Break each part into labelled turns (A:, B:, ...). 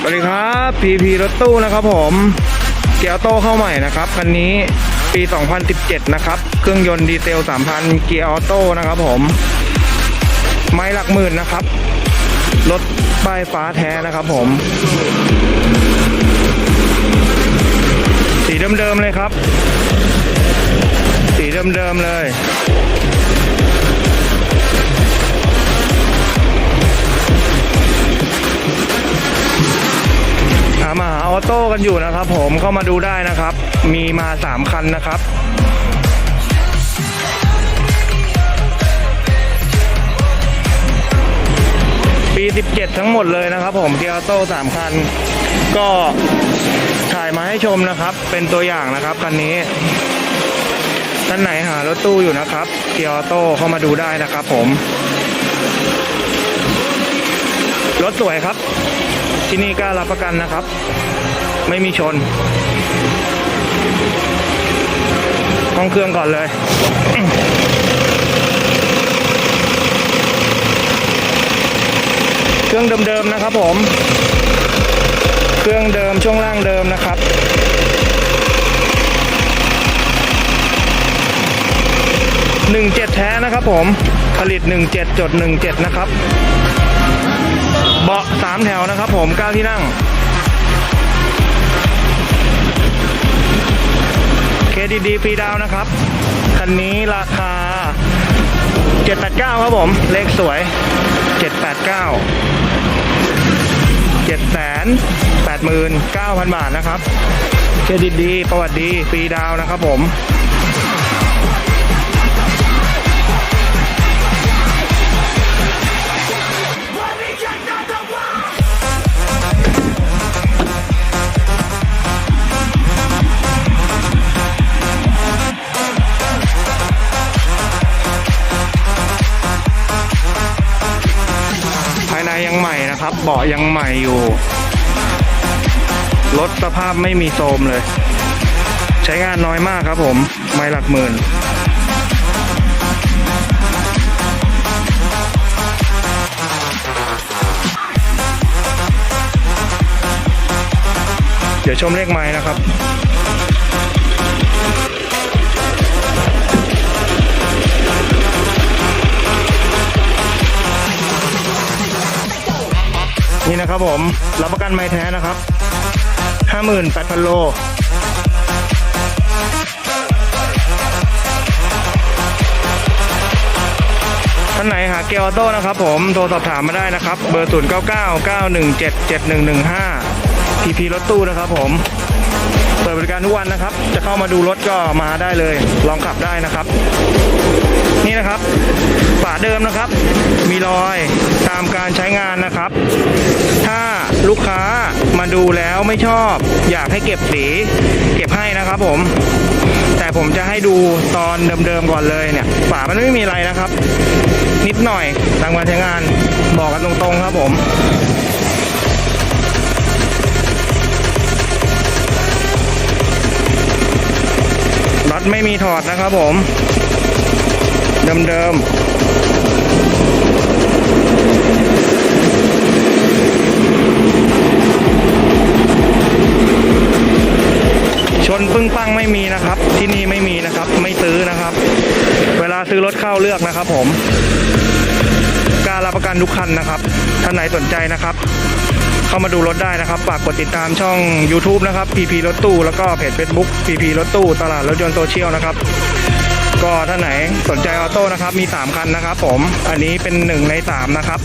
A: สวัสดีครับพีพีรถตู้นะครับผมเกียร์โต้เข้าใหม่นะครับคันนี้ปี 2017 นะครับ เครื่องยนต์ดีเซล 3,000 เกียร์ออโต้นะครับผม ไม้หลักหมื่นนะครับ รถป้ายฟ้าแท้นะครับผม สีเดิมๆเลยครับ สีเดิมๆเลย กันอยู่นะครับ ผมเข้ามาดูได้นะครับ มีมาสามคันนะครับปี 17 ทั้งหมดเลยนะครับ ผมเกียร์โต้สามคัน ก็ถ่ายมาให้ชมนะครับ เป็นตัวอย่างนะครับคันนี้ท่านไหนหารถตู้อยู่นะครับเกียร์โต้เข้ามาดูได้นะครับ ผม รถสวยครับ ที่นี่กล้ารับประกันนะครับ ไม่มีชนห้องเครื่องก่อนเลยเครื่องเดิมๆนะครับผม เครื่องเดิมช่วงล่างเดิมนะครับ หนึ่งเจ็ดแท้นะครับผม ผลิตหนึ่งเจ็ดจดหนึ่งเจ็ดนะครับ เบาะสามแถวนะครับผมเก้าที่นั่ง เคดีดีฟรีดาวนะครับ คันนี้ราคา 789 ครับผม เลขสวย 789 789,000 บาทนะครับ เครดิตดี ประวัติดี ฟรีดาวนะครับผม ยังใหม่นะครับ เบาะยังใหม่อยู่ รถสภาพไม่มีโทรมเลย ใช้งานน้อยมากครับผม ไม่หลักหมื่นเดี๋ยวชมเลขไม้นะครับ นะครับผม รับประกันไม้แท้นะครับ 58,000 โลท่านไหนหาเกียร์ออโต้นะครับผม โทรสอบถามมาได้นะครับ เบอร์ 0 พีพีรถตู้นะครับผม เปิดบริการทุกวันนะครับ จะเข้ามาดูรถก็มาได้เลย ลองขับได้นะครับ นี่นะครับฝาเดิมนะครับ มีรอยตามการใช้งานนะครับ ถ้าลูกค้ามาดูแล้วไม่ชอบ อยากให้เก็บสีเก็บให้นะครับผม แต่ผมจะให้ดูตอนเดิมๆก่อนเลยเนี่ยฝามันไม่มีอะไรนะครับ นิดหน่อยตามการใช้งานบอกกันตรงๆครับผม ไม่มีถอดนะครับผม เดิมๆ ชนปึ้งปังไม่มีนะครับ ที่นี่ไม่มีนะครับ ไม่ซื้อนะครับ เวลาซื้อรถเข้าเลือกนะครับผม การรับประกันทุกคันนะครับ ท่านไหนสนใจนะครับ เข้ามาดูรถได้นะครับฝากกดติดตามช่อง YouTube นะครับ PP รถตู้แล้วก็เพจ Facebook PP รถตู้ตลาดรถยนต์โซเชียลนะครับก็ท่านไหนสนใจออโต้นะครับมี 3 คันนะครับผมอันนี้เป็น 1 ใน 3 นะครับ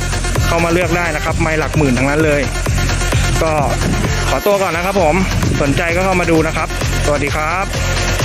A: เข้ามาเลือกได้นะครับ ไม่หลักหมื่นทั้งนั้นเลย ก็ขอตัวก่อนนะครับผมสนใจก็เข้ามาดูนะครับ สวัสดีครับ